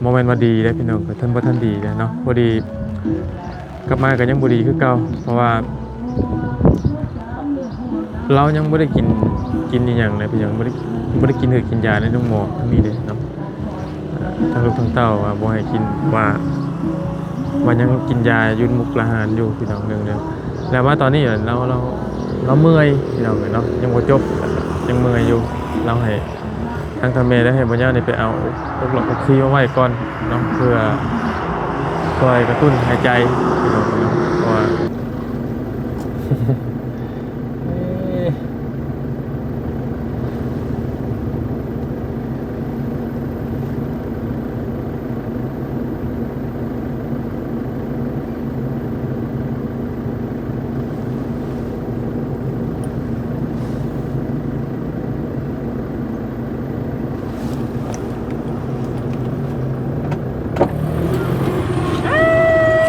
โมเมนต์ว่าดีได้พี่น้องท่านบ่ท่านดีนะเนาะพอดีกลับมาก็ยังบ่ดีคือเก่าเพราะว่า เรายังบ่ได้กินกินอีหยังเลยพี่น้องบ่ได้บ่ได้กินเหือกินยาในโรงหมอทั้งนี้เลยเนาะทั้งลูกทั้งเต้าว่าบ่ให้กินว่าว่ายังกินยายุนมุกละหารอยู่พี่น้องเรื่งเดียวแล้วว่าตอนนี้เราเราเราเมื่อยพี่น้องเนาะยังบ่จบยังเมื่อยอยู่เราให้ ทางทำเมได้ให้บรรยานี่ไปเอาพวกหลอดออกซิมาไว้ก่อนเนาะเพื่อช่วยกระตุ้นหายใจพี่น้องเนาะเพราะว่า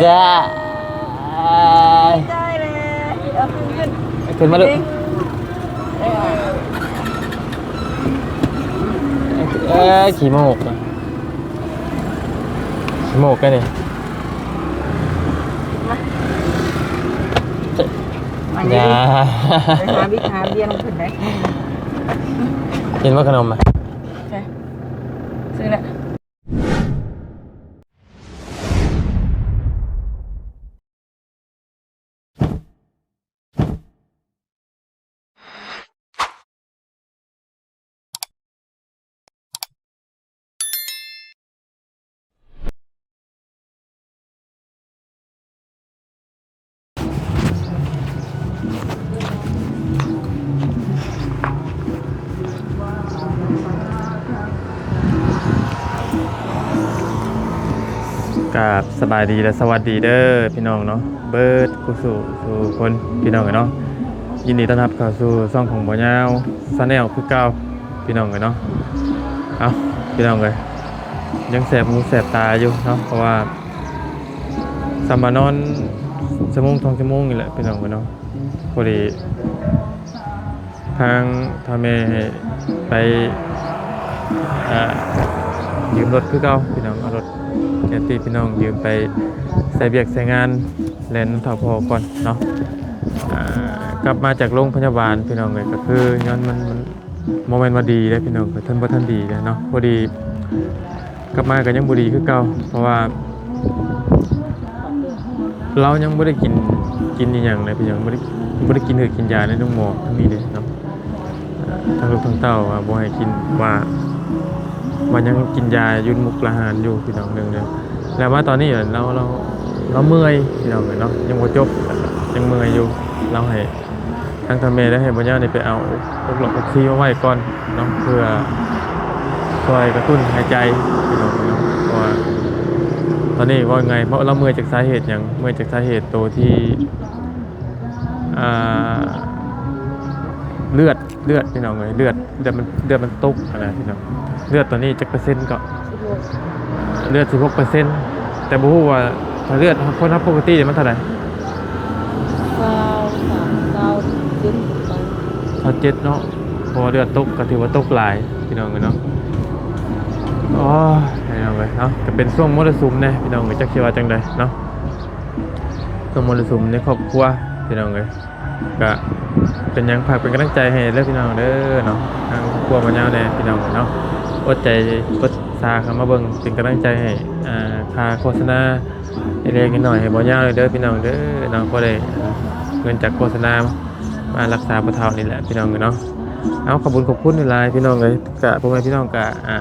จ้าได้เลยเอาขึ้นขึ้นขึ้นมาลูกเอ้ยขี่โมกอะขี่โมกกันดิมาอเดี๋ยย่าวไปหาวิชาเรียนลงขึ้นได้กินว่าขนมอะใกับสบายดีและสวัสดีเด้อพี่น้องเนาะเบิร์ดกูสู่สู่คนพี่น้องกันเนาะยินดีต้อนรับเข้าสู่ช่องของบ่ยาวซาแนลคือเก่าพี่น้องกันเนาะเอาพี่น้องเลยยังแสบหูแสบตาอยู่เนาะเพราะว่าสามานอนชั่วโมงทองชั่วโมงนี่แหละพี่น้องกันเนาะพอดีทางทาเมไปอ่ายืมรถคือเก่าพี่น้องเอารถ แกตีพี่น้องยืมไปใส่เบียกใส่งานแลนน้ำเท่าพอก่อนเนาะกลับมาจากโรงพยาบาลพี่น้องเลยก็คือย้อนมันมันโมเมนต์ว่าดีได้อพี่น้องท่านบ่ท่านดีเลยเนาะพอดีกลับมาก็ยังบ่ดีคือเก่าเพราะว่า เรายังไม่ได้กินกินอีหยังเลยพี่ยังไม่ได้ไม่ได้กินเหือกินยาในโรงหมอทั้งนี้เลยเนาะทั้งลูกทั้งเต้าว่าบ่ให้กินว่า ว่ายังกินยายุนมุกละหารอยู่พี่น้องเรื่งเดียวแล้วว่าตอนนี้เราเราเราเมื่อยพี่น้องเนาะยังบ่จบยังเมื่อยอยู่เราให้ทางทำเมได้ให้บรรยาเนี่ไปเอาพวกหลอดออกซิมาไว้ก่อนเนาะเพื่อช่วยกระตุ้นหายใจพี่น้องเนาะเพราะว่าตอนนี้ว่าไงเพราะเราเมื่อยจากสาเหตุอย่างเมื่อยจากสาเหตุตัวที่อ่า เลือดเลือดพี่น้องเลยเลือดเลือดมันเลือดมันตกอะไรพี่น้องเลือดตัวนี้จักเปอร์เซ็นต์ก็เลือด16เปอร์เซ็นต์แต่บ่ฮู้ว่าถ้าเลือดคนทับปกติเนี่ยมันเท่าไหร่เก้าสามเก้าขึ้นไปเท่าเจ็ดเนาะเพราะว่าเลือดตกก็ถือว่าตกหลายพี่น้องเลยเนาะอ๋อพี่น้องเลยเนาะก็เป็นช่วงมรสุมเนี่ยพี่น้องเลยจักเชื่อว่าจังใดเนาะสมมรสุมในครอบครัวพี่น้องเลยก็ เป็นยังฝากเป็นกำลังใจให้เด้อพี่น้องเด้อเนาะทางครอบครัวมาเน่าแน่พี่น้องเนาะอดใจอดซาเข้ามาเบิ่งเป็นกำลังใจให้อ่าคาโฆษณาเล็กๆน้อยให้บ่ยาวเลยเด้อพี่น้องเด้อเนาะก็ได้เงินจากโฆษณามารักษาพ่อเฒ่านี่แหละพี่น้องเนาะเอาขอบคุณขอบคุณในไลน์พี่น้องเลยกะพ่อแม่พี่น้องกะอ่า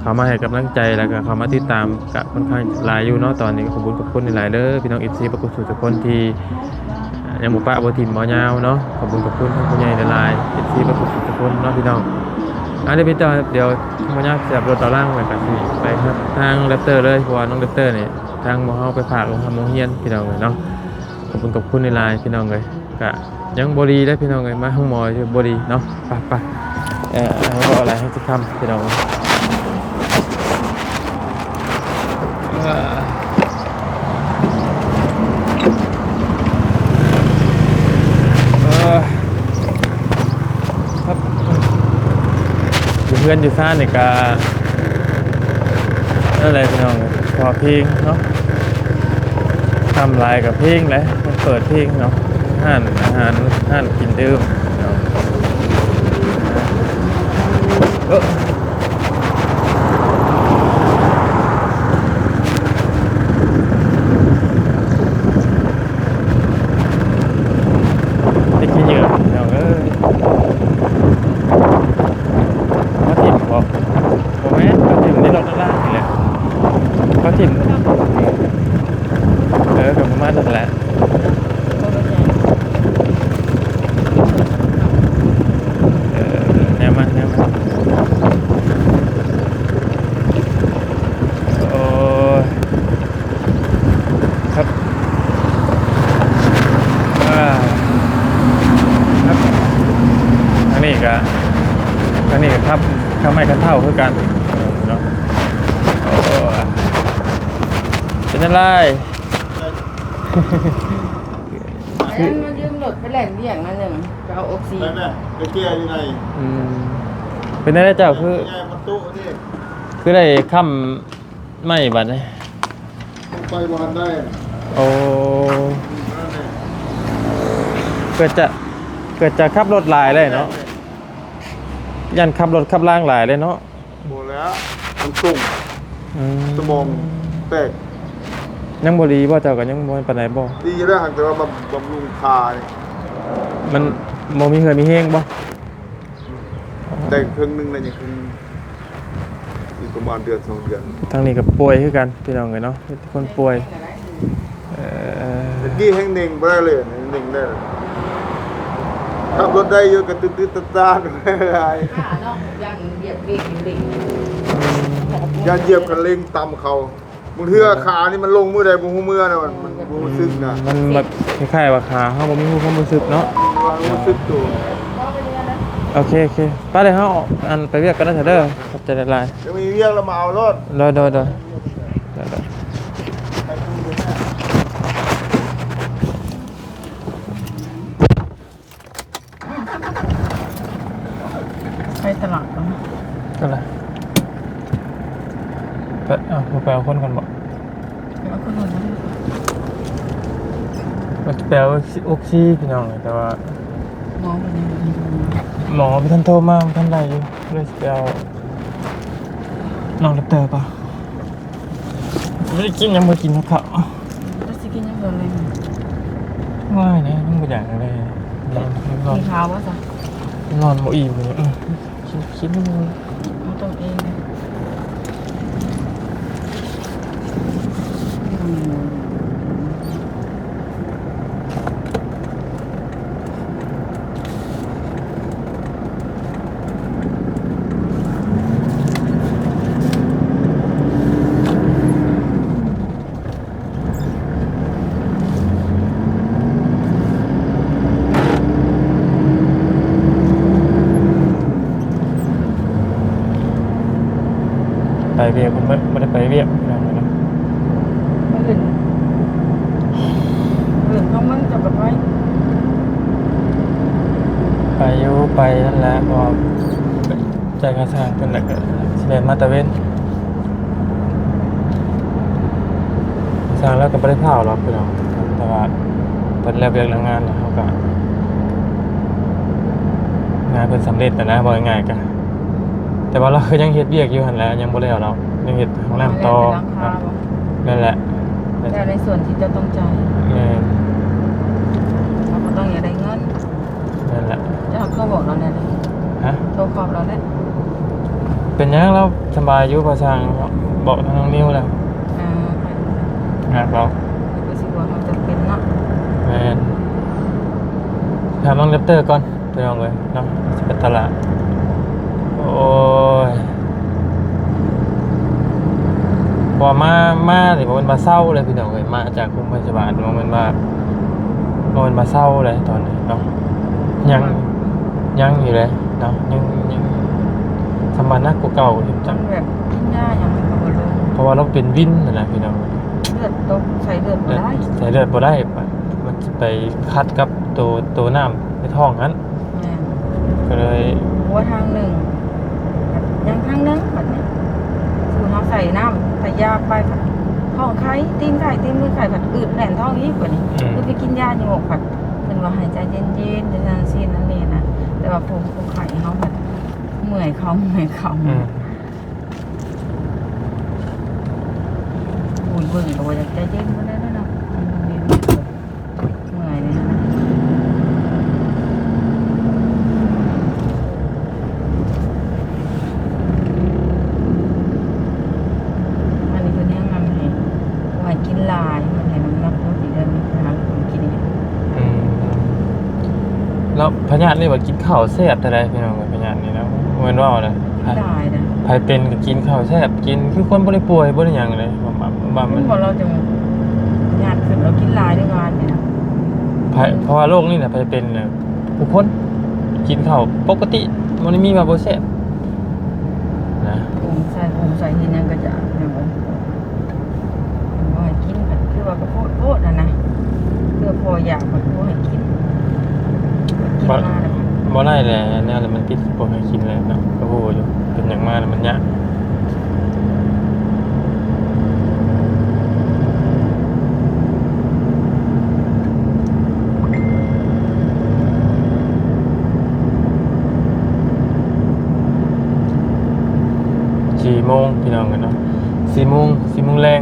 เขามาให้กำลังใจแล้วก็เขามาติดตามกับค่อนข้างหลายอยู่เนาะตอนนี้ก็ขอบคุณขอบคุณหลายเด้อพี่น้องเอฟซีประกุสุทุกคนที่ ยังหมู่ป้าบทีมมอยาวเนาะขอบคุณขอบคุณท่านผู้ใหญ่หลายๆเอฟซีประกุสุทุกคนเนาะพี่น้องอะเดี๋ยวพี่ต่อเดี๋ยวหมอยาวเสียบรถต่อล่างไปกันสิไปครับทางแรปเตอร์เลยเพราะว่าน้องแรปเตอร์เนี่ยทางหมอเฮาไปฝากลงทำโมงเฮียนพี่น้องเลยเนาะขอบคุณขอบคุณหลายๆพี่น้องเลยก็ยังบรีได้พี่น้องเลยมาห้องหมออยู่บรีเนาะไปไปเอ่ออกอะไรให้ทุกคำพี่น้องครับอยู่ เพื่อนอยู่ซ่านเนี่ยก็อะไรพี่น้องพอเพลงเนาะทำลายกับเพลงเลยเปิดเพลงเนาะห้านอาหารห้านกินดื่มเนาะเออได้กินเยอะพี่น้องเอ้ยเขาถิ่มบอกโมแม่นเขาถิ่มในรถด้านล่างนี่แหละ เขาถิ่นเออกับประมาณนั่นแหละ เออแนวมันแนวมันโอ้ยครับอ่าครับอันนี้ก็อันนี้ก็ครับข้าไม่กันเท่าคือกันเนาะโอ้ย เป็นอะไรอันนั้นมันยืมรถไปแหล่งเบี่ยงนั่นหนึ่งไปเอาออกซินั่นน่ะไปเจียอยู่ไหนอืมเป็นอะไรเจ้าคือแย่ประตูนี่คือได้คำไม่บัดนี้ไปบอลได้โอ้นั่นน่ะเกิดจะเกิดจะขับรถหลายเลยเนาะยันขับรถขับล่างหลายเลยเนาะหมดแล้วมันสุ่งอืสมองแตก ยังบ่ดีบ่เจ้าก็ยังบ่ปานใดบ่ดีแล้วหากแต่ว่าบำบำรุงคาเนี่ยมันบ่มีเหือมีแฮงบ่แต่ครึ่งหนึงเลยอย่างครึ่งอีกประมาณเดือนสองเดือนทางนี้ก็ป่วยคือกันพี่น้องเอ้ยเนาะมีแต่คนป่วยเอ่อเมื่อกี้แห้งเน่งไปได้เลยเน่งได้เลยขับรถได้เยอะกับตื้อๆตาๆไม่เป็นไรขาเนาะยังเหยียบเบรกอยู่เบรกอย่าเหยียบกันเร่งต่ำเขา บางเทื่อขานี่มันลงมือใดบุหูเมื่อนะมันมันบุหูซึกนะมันแบบคล้ายๆว่าขาเฮาบ่มีความรู้สึกเนาะ มันรู้สึกตัวโอเคโอเคไป้าเดี๋ยวเฮาอันไปเรียกกันนะเด้อขอบใจหลายจะมีเรียกเรามาเอารถๆรอๆๆๆๆไปตลาดกันก็เลย ไปเอาไปเอาคนกันบอกแล้วก็นอนมันจะไปเอาออกซิพี่น้องแต่ว่ามองไปในหมอพี่ท่านโทรมาพี่ท่านใดอยู่เลยจะไปเอาน้องรับเตอร์ป่ะไม่ได้กินยังไม่กินนะเขาแล้วสิกินยังไงง่ายนะต้องไปอย่างเลยนอนนอนขาววะจ๊ะนอนโมอิ่มเลยคิดคิดไม่รู้ เอาตัวเอง ไปเวียกคุณไม่ไม่ได้ไปเวียกพี่น้องเลยเนาะ อื่นอื่นเขามันจะแบบไว้ ไปอยู่ไปนั่นแหละเพอใจกระชางกันแหละก็สิเดนมาตะเวนสร้างแล้วก็ ไม่ได้เผาหรอกพี่น้องแต่ว่าเป็นแล้วเรียกแล้วงานนะเขาก็งานเป็นสำเร็จแต่นะบอกง่ายๆกันแต่ว่าเราก็ยังเฮ็ดเบียกอยู่หันแหล้วยังบ่แล้วเรายังเฮ็ดห้องน้ำต่อราคานั่นแหละแต่ในส่วนที่จะต้องจ่ายแม่นเราก็ต้องอย่าได้เงินนั่นแหละจะเขาก็บอกเราเนี่ยฮะโทรขอบเราเนี่ยเป็นยังเราสบายอยู่ภาษาบอกทางน้องนิ้วแล้วอ่า งานเราก็สิว่ามันจะเป็นเนาะแมนถามน้องเลปเตอร์ก่อนไปลองเลยเนาะจะเป็นตลาดโอ้ยพอมา มาสิมันมาเศร้าเลยพี่น้องเลยมาจากกรุงพยาบาลมันมามันมาเศร้าเลยตอนนี้เนาะยังยังอยู่เลยเนาะยังยังสมานนักกว่าเก่าอยู่จจังนแบบกินยาอย่างมันก็บ่ลงเพราะว่าเราเป็นวินนั่นแหละพี่น้องเลือด ตกใส่เลือดบ่ได้ใส่เลือดบ่ได้ปะมันจะไปคัดกับตัวตัวน้ำในท้องนั้นแม่นก็เลย หัวทางหนึ่งแบบยังทางหนึงแบบนี้สูนเขาใส่น้ำใส่ยาไปผัดท้องไข้ตีนไข่ตีนมือไข่ผัดอืดแหน่นท้องอีกกว่านี้คือไปกินยาอยู่หกผัดเป็นว่าหายใจเย็นๆจะนั่นซีนนั่นนี่นะแต่ว่าผมผมไข่เขาผัดเมื่อยเขาเมื่อยเขา อืม เบิ่งก็ว่าอยากใจเย็นมาได้แล้วเนาะมันเรียนเมื่อยเลยนะอันนี้คือเนี่ยมันให้ว่ากินลายมันให้มันรับรสอีกเดือนนึงหาคนกินอีกอืมแล้วพญาตินี่ว่ากินข้าวแซ่บแต่ใดพี่น้องพญาตินี่แล้วเหมือนว่าเลยไผลายนะ ไผเป็นก็กินข้าวแซ่บกินคือคนบ่ได้ป่วยบ่ได้หยังเลยว่าว่าว่ามัมันนพอเราจะญาติขึ้นเรากินลายด้วยกันเนี่ยนะไผเพราะว่าโรคนี่น่ะไผเป็นน่ะผู้คนกินข้าวปกติมันไม่มีมาบ่แซ่บนะผมใส่ผมใส่ที่นั่นก็จะอย่างนั้นว่าให้กินผัดคือว่าก็โคตรโคตรนะนะเพื่อพออยากผัดพอให้กินกินมาแล้วบ่ได้แหละแนวนั้นมันติดบ่ให้กินเลยเนาะก็โหอยู่ เป็นหยังมาแล้วมันยากสี่โมงพี่น้องกันเนาะสี่โมงสี่โมงแรง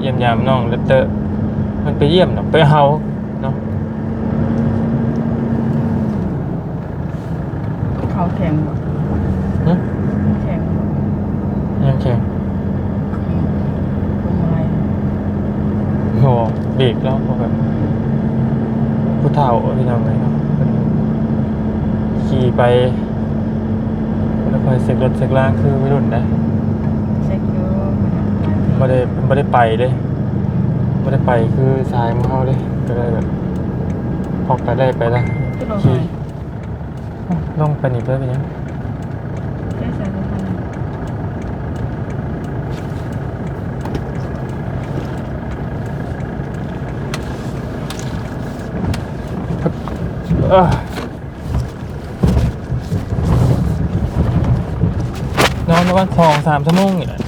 เยี่ยมยามน้องเลปเตอร์ มันไปเยี่ยมเนาะไปเฮาเนาะเขาแข็งบ่ หึ แข็งบ่ ยังแข็ง พวงมาลัย โหเบรก แล้วพอแบบผู้เฒ่าพี่น้องเลยเนาะเพิ่นขี่ไปแล้วคอยเสกรถเสกล่างคือไม่รุ่นได้เช็คอยู่ไม่ได้ไม่ได้ไปเลยไม่ได้ไปคือสายมาเฮาเลยก็เลยแบบพอกไปได้ไปละที่เราขี่ใส่ลงไปนี่เพื่อไปยังแค่ใส่ทุกคนเอ้ นอนประมาณสองสามชั่วโมงนี่แหละ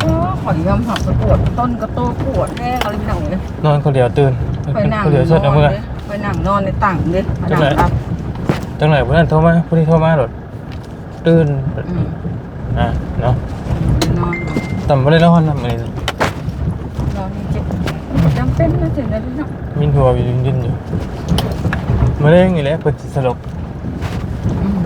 โอ้ขอยอมหับไปปวดต้นก็โตปวดแน่อะไรหนังเลยนอนคนเดียวตื่นไปนั่งคนเดียวเชิดเอาเมื่อไปนั่งนอนในต่างเด้ไปนั่งจังไหนรับจังไหนผู้นั้นโทรมาผู้นี้โทรมาหรอตื่นอืมอะเนาะนอนแต่ไม่ได้นอนทำอะไรนอนนี่เจ็บจำเป็นนะถึงได้เนาะมินหัวอยู่ยืนๆอยู่ มาเร่งอีกแล้วเปิดจิสลบ อืม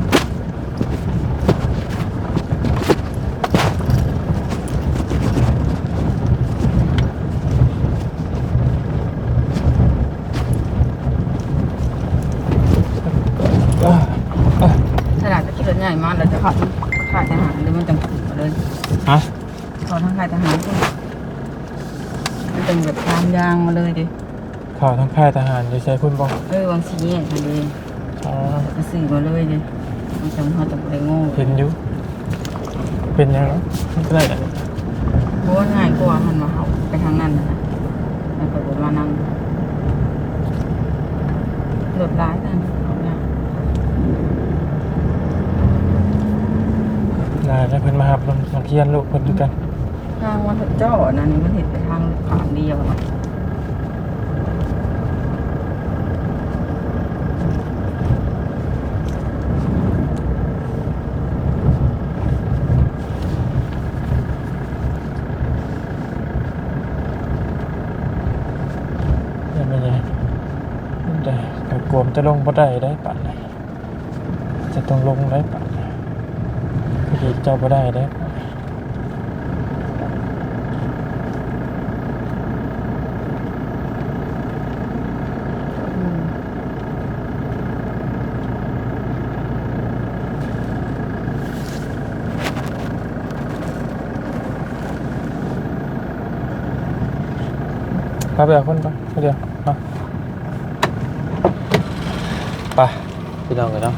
อะอะ ขนาดจะขี่รถใหญ่มาเราจะขับข่ายทหารเลยมันจังขึ้นมาเลย ฮะ เขาทั้งข่ายทหารขึ้นมันจังแบบตามยางมาเลยดิ ข่าวทั้ง ค่ายทหารจะใช้คุณบอกเออวางสีเนี่ยทันดีอ๋อจะสื่อมาเลยดิมันจังเขาจังไปโง่เห็นอยู่เป็นยังไงไม่เป็นไรอะเพราะว่าง่ายกว่าหันมาเขาไปทางนั้นนะนะแล้วก็จะมานั่งรถร้ายนั่นเอาเนี่ยนายแล้วเพิ่นมาหับลงสังเคียนลูกเพิ่นด้วยกัน ทางวันเจ้านั่นนี่มันเห็นไปทางขางเดียวเนาะ ยังไม่ไงได้กระกวม จะลงบ่ได้ได้ปะเนี่ยจะต้องลงได้ปะเนี่ยพอดีเจ้าบ่ได้ได้ปะอืมพาไปเอาคนก่อนเดี๋ยวเอาไป พี่น้องกันเนาะ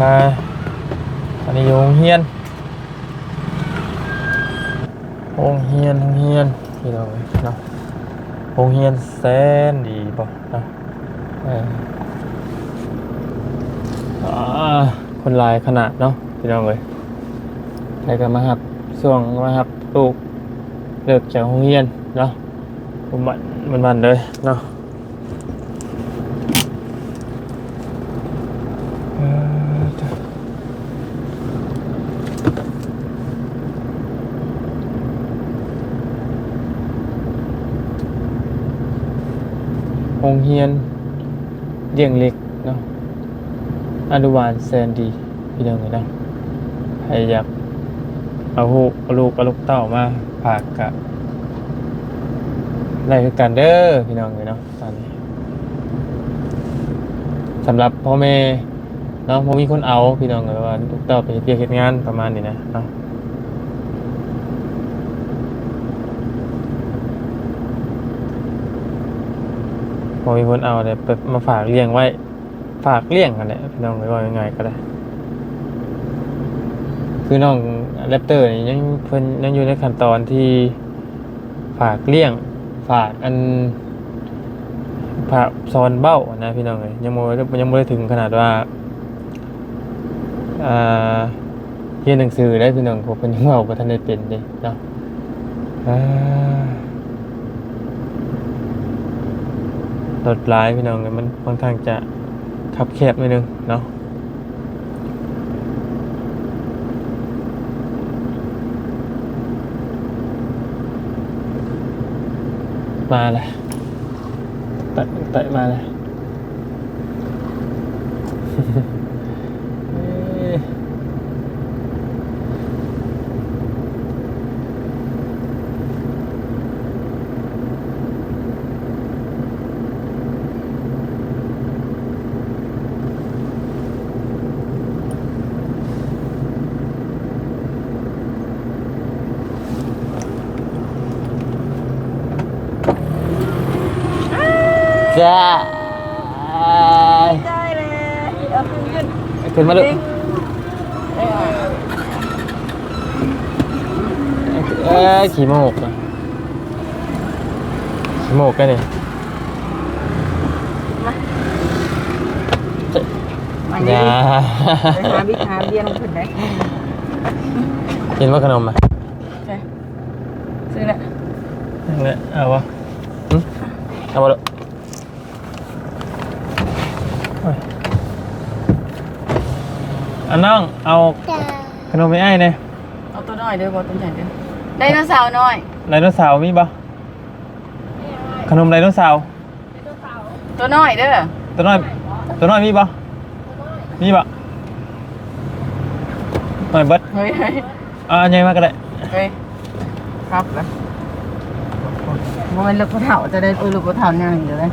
มาอันนี้โรงเฮียนโรงเฮียนโรงเฮียนพี่น้องเอ้ยเนาะโรงเฮียนแสนดีบ่เนาะเออคนลายขนาดเนาะพี่น้องเอ้ยแล้วก็มาหับช่วงมาหับลูกเลิกจากโรงเรียนเนาะผมมันมันมันเลยเนาะเอ่อจ้ะโร งเรียนเลี้ยงเล็กเนาะอนุบาลแซนดี พี่น้องเลยเนาะใครอยากเอาลูกเอาลูกเอาลูกเต้ามาฝากกะได้คือกันเด้อพี่น้องเลยเนาะตอนนี้สำหรับพ่อแม่เนาะพอมีคนเอาพี่น้องเลยว่าลูกเต้าไปเรียกเฮ็ดงานประมาณนี้นะเนาะ อมีคนเอาเนี่ยไปมาฝากเลี้ยงไว้ ฝากเลี้ยงกันแหละพี่น้องเลยว่ายังไงก็ได้ คือน้องแรปเตอร์นี่ยังเพิ่นยังอยู่ในขั้นตอนที่ฝากเลี้ยง ฝากอันฝากซอนเบ้านะพี่น้องเลยยังไม่ยังไม่ได้ถึงขนาดว่าอ่าเรียนหนังสือได้พี่น้องผมเป็นยังเว่าประทันได้เป็นเลยเนาะอ่า รถร้ายพี่น้องเลยมันค่อนข้างจะคับแคบนิดนึงเนาะมาเลยเตะเตะมาเลยเอ้ยจ้า ได้เลยเอาขึ้นขึ้นขึ้นมาลูกเอ้ยเอ้ยขี่โมกอะขี่โมกกันนี่มาอนี่ย่าไปหาบิ๊กหาเบียร์ลงขึ้นได้กินว่าขนมอะใช่ซื้อละนั่นแหละเอาวะหึเอามาลูกโอ้ย อันน้องเอาขนมไม่ไอ้เนี่ยเอาตัวน้อยเด้อบ่ตัวใหญ่เด้อไดโนเสาร์น้อย ไดโนเสาร์มีปะขนมไดโนเสาร์ตัวน้อยเด้อตัวน้อย ตัวน้อยมีปะมีปะหน่อยเบิดเฮ้ยเฮ้ยอ่าใหญ่มากก็ได้เฮ้ยครับเลยบ่แม่นลูกกระเถาจะได้เออลูกกระเถาเนี่ยอยู่เลย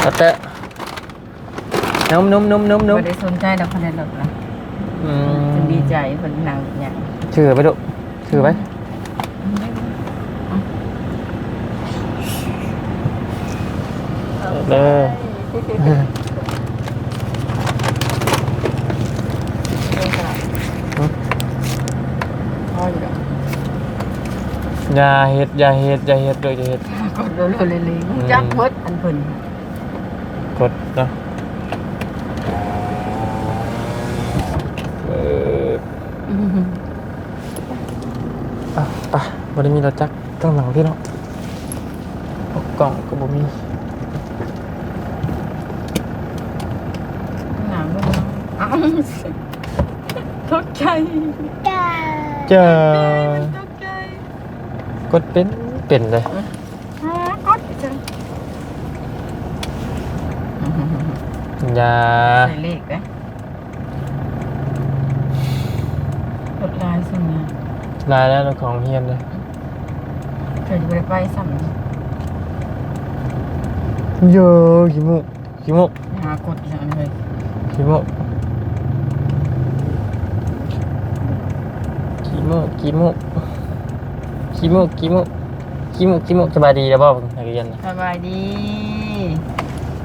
เอาเตะ นุ่มนุ่มนุ่มนุ่มนุ่มบ่ได้สนใจดอกคะแนนหรอกนะอืจะมดีใจเพิ่นนั่งอย่างถือไปดูถือไปเด้อพออยู่ดอกอย่าเฮ็ดอย่าเฮ็ดอย่าเฮ็ดเลยอย่าเฮ็ดกดเร็วๆเลยๆจักเบิดอันเพิ่นกดเนาะเอออะไป บ่ได้มีรถจักรต้องหลังพี่เนาะพวกกล่องก็บ่มีหนังลูกอ้าวตกใจเจอตกใจกดเป็นเป็นเลยฮะกดจังอย่าใส่เลขเด้กดลายสิเนี่ยลายแล้วของเฮียนเลย เธอจะไปไปสั่งเยอะขี้มุกขี้มุกหากดอย่างเลยขี้มุกขี้มุกขี้มุกขี้มุกขี้มุกขี้มุกขี้มุกสบายดีแล้วบ่นักเรียนน่ะสบายดี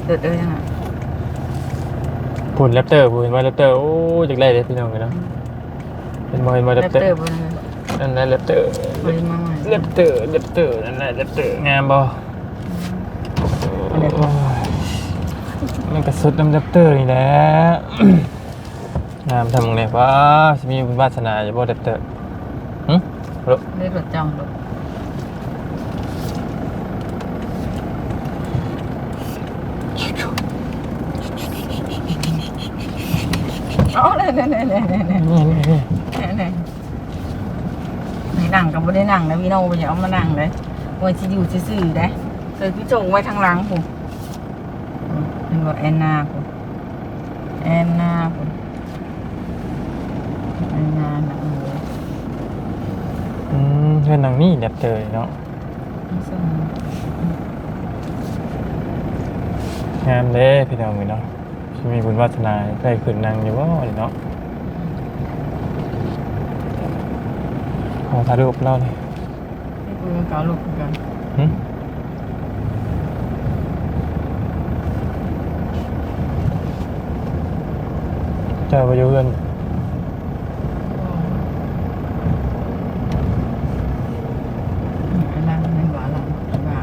เดือดเลยฮะผลแรปเตอร์ผลเห็นว่าแรปเตอร์โอ้จากไรเลยพี่น้องเลยเนาะเป็นบอลมาแรแรปปเตอร์เตอร์บนนั่นนั่นแรปเตอร์ เคยมาใหม่เล็บเตอร์เล็บเตอร์นั่นแหละเล็บเตอร์งามบ่อันนี้โอ้ยมันกระสุดน้ำเล็บเตอร์นี่แหละงามทำไงวะจะมีบุญวาสนาจะบ่เล็บเตอร์หึโลเรียกรถจ้องลูกอ๋อเนี่ยเนี่ยเนี่ยเนี่ยเนี่ยนี่นี่นี่เนี่ย นั่งกับไม่ได้นั่งนะพี่น้องไปอย่าเอามานั่งเลยไว้ที่อยู่ซื่อๆได้เคยพี่จงไว้ทางหลังผมเป็นว่าแอนนาผมแอนนาผมแอนนาหนังหมูอืมเพื่อนนางนี่เล็บเตอร์เนาะงามเด้พี่น้องเนาะมีบุญวาสนาได้ขึ้นนางอยู่บ่นี่เนาะ ขอถ่ายรูปเล่าเลยนี่คุยกับเขาลูกเหมือนกันหึเจ้าไปอยู่เพื่อนอันนั้นมันหวานหลังคิดว่า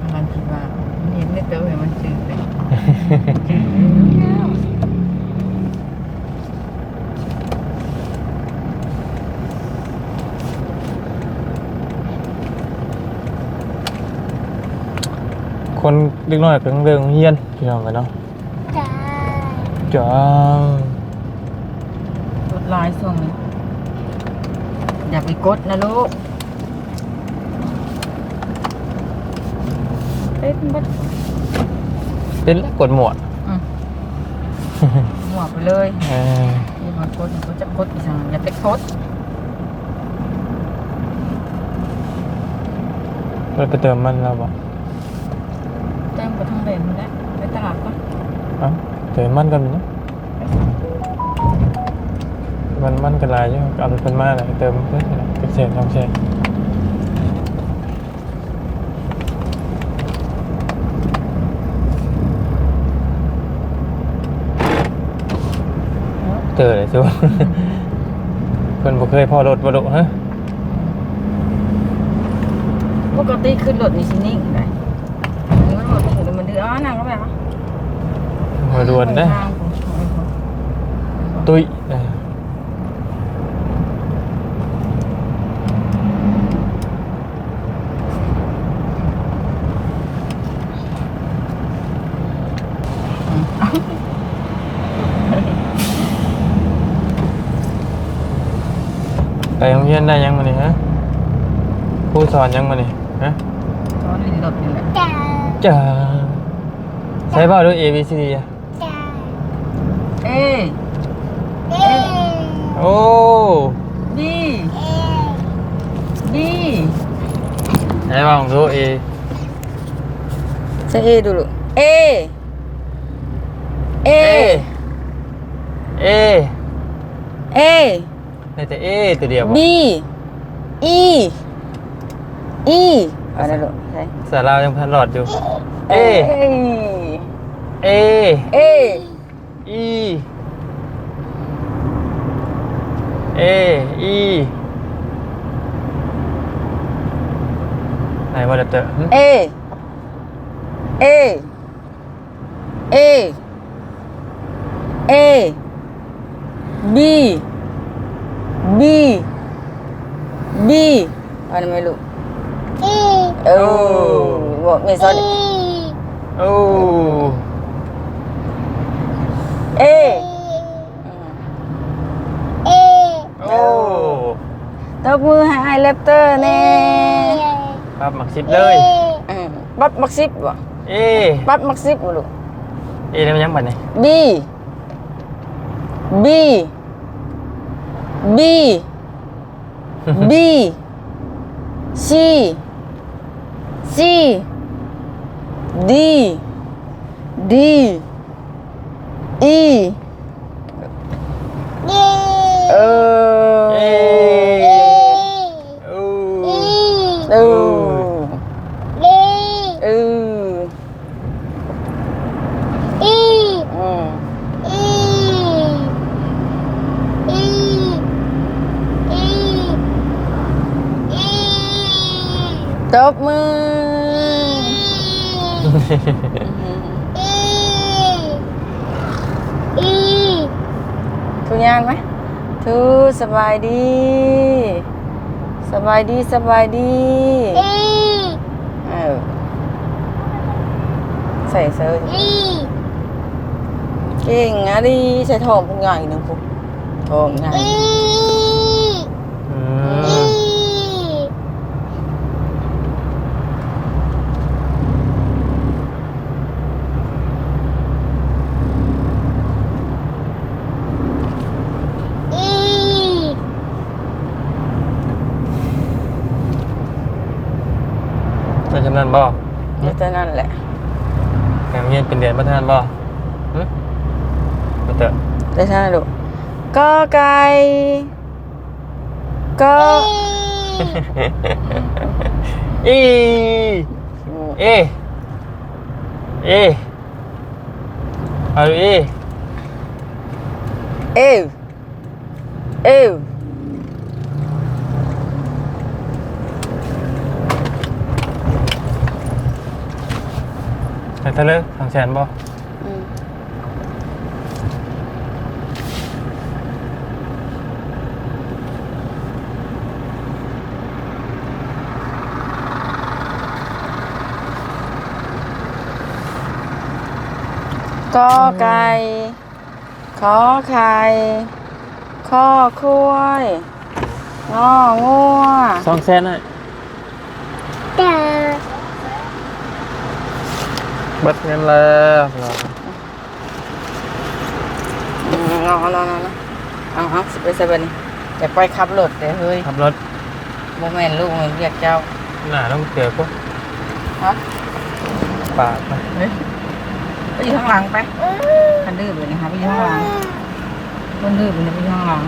อันนั้นคิดว่ามันเห็นไม่เติมเลยมันจืดเลยจืดเลย คนเล็กน้อยเป็นเรื่องเฮียนพี่น้องกันเนาะจ้าจ้ารถลายส่วงนี้อย่าไปกดนะลูกเอ๊ะมันเป็นแล้วกดหมวดอืมหัวไปเลยเออนี่มากดมันก็จะกดอีกสั่งอย่าไปกดเราไปเติมมันแล้วบ่ เต็มไปทั้งเด่นแล้วไปตลาดก่อนเอ้าเติมมันกันเนาะมันมันกันหลายอยู่เอารถเป็นมาเลยเติมเพื่อนเป็นเศษสองเศษเจอเลยสู้เพิ่นบ่เคยพอรถบ่ดุฮะปกติขึ้นรถนี่สินิ่งได้นี่มันรถ ถึงมันดื้ออ๋อนั่งก็แบบว่าหัวด่วนนะทางผมช่วยผมตุ้ยเออไปโรงเรียนได้ยังมานี่ฮะครูสอนยังมานี่ฮะตอนนี้รถนี่แหละจ้าจ้า ใช้เปล่าด้วย A B C D อะจ้าเอ้ยเอ๊ะโอ้ดีเอ๊ะดีใช้เปล่าของตัว A ใช่เอดูลูกเอเอ A A เอได้แต่ A ตัวเดียวบ่บีอีอีอะไรลูกใช่สารายังพันหลอดอยู่ A เอ A เอ E A E ไหนว่าจะเตอหึเอเอเอเอบีบีบีอะไรไม่รู้เอ๊ะเออบอกไม่สอนโอ้ เอเอ๊ะโอ้ ตบมือให้ไอแรปเตอร์แน่ ปั๊บหมักสิบเลย อืมปั๊บมักซิบบ่ A ปั๊บมักซิบบ่ลูก A ได้มันยังบัดนี่บีบีบีบีซีซีดีดี อีเอ๊ะเออเอเอ๊ะโอ้เออเอ๊ะเออเอ๊ะอืมเอ๊ะเอ๊ะเอ๊ะตบมืออีอี ทุกอย่างไหมทุสบายดี สบายดีสบายดีอีเออใส่เสื้ออีเก่งอะดิใส่ทองพุงใหญ่หนึ่งพุงทองใหญ่อี เพราะฉะนั้นบ่นี่แต่นั่นแหละงานเงียนเป็นเดือนประธานบ่หึมาเถอะแต่ท่านลูกก็ไก่ก็อีเอเอเอาดูอีเอวเอว ไปทะเลทางแสนบ่อืมก็ไก่ขอไข่ข้อคุ้ยงองัวสองแสนน่ะตา เบิดเงินแล้วอืมเอาเอาเอาเอาเอาเอาสิไปใส่บันนี้อยาไปขับรถแต่เฮ้ยขับรถโมแมนลูกมันเรียกเจ้าหน้าต้องเจอกูฮะปากไปเฮ้ยไปอยู่ข้างหลังไปคันดื้อไปนะคะไปอยู่ข้างหลังคนดื้อไปนะไปอยู่ข้างหลัง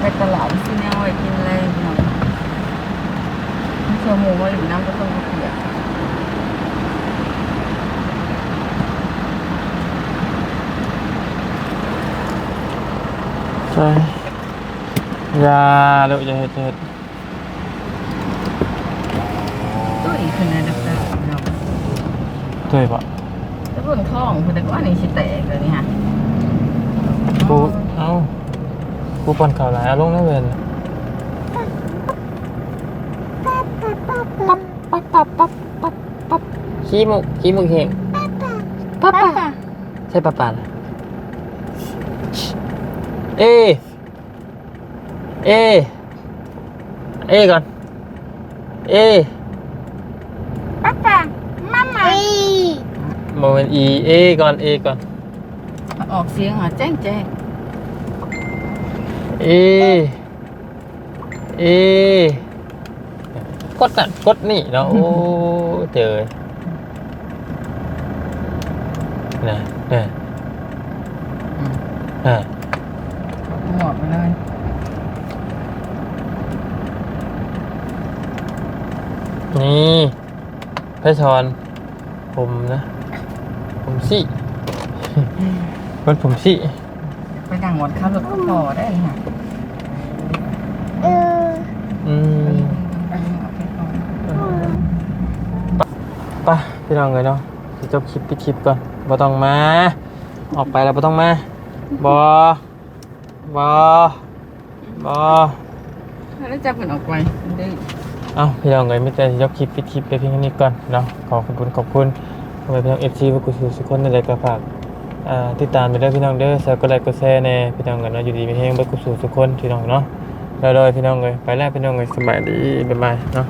ไปตลาดซื้อแนวไว้กินเลยพี่น้องเชื่อหมูมาหรือน้ำก็ต้องมาเปียกใช่ยาลูกอย่าเฮ็ดอย่าเฮ็ดตุ้ยขึ้นนะเด็กๆเนาะด้วยปะแล้วบิ่งท้องคือแต่ว่านี่สิแตกเลยนี่ฮะกูเอ้า กูปั่นข่าวหลายเอาลงได้เวนปั๊บปั๊บปั๊บปั๊บปั๊บขี้มุกขี้มุกเฮงปั๊บปั๊บใช่ปะปานเอ เอ เอก่อน เอปั๊บปั๊บมาม่าอีโมเมนอี เอก่อน เอก่อน ออกเสียงอะแจ้งแจ้ง เอ เอ กดนั่นกดนี่เนาะโอ้เจอนะนะอ่าหมดไปเลยนี่เพชรชอนผมนะ ผมสิมันผมสิไป ดังหมดครับรถก็พอได้นี่ฮะเอออืมไป่ะพี่น้องเลยเนาะสิจบคลิปปิดคลิปก่อนบ่ต้องมา ออกไปแล้วบ่ต้องมาบอบอบอแล้วจับมันออกไปดื้อเอาพี่น้องเลยไม่แต่ยกคลิปปิดคลิปไปเพียงแค่นี้ก่อนเนาะขอขอบคุณขอบคุณทำไมพี่น้องเอฟซีพวกกูสุกคนในรายการฝาก อ่าติดตามไปด้วยพี่น้องเด้อแชร์กดไลค์กดแชร์ในพี่น้องกันเนาะอยู่ดีมีเฮงเบิกกูสู่ทุกคนพี่น้องเนาะแล้วเลยพี่น้องเลยไปแล้วพี่น้องเลยสบายดีบ๊ายบายเนาะ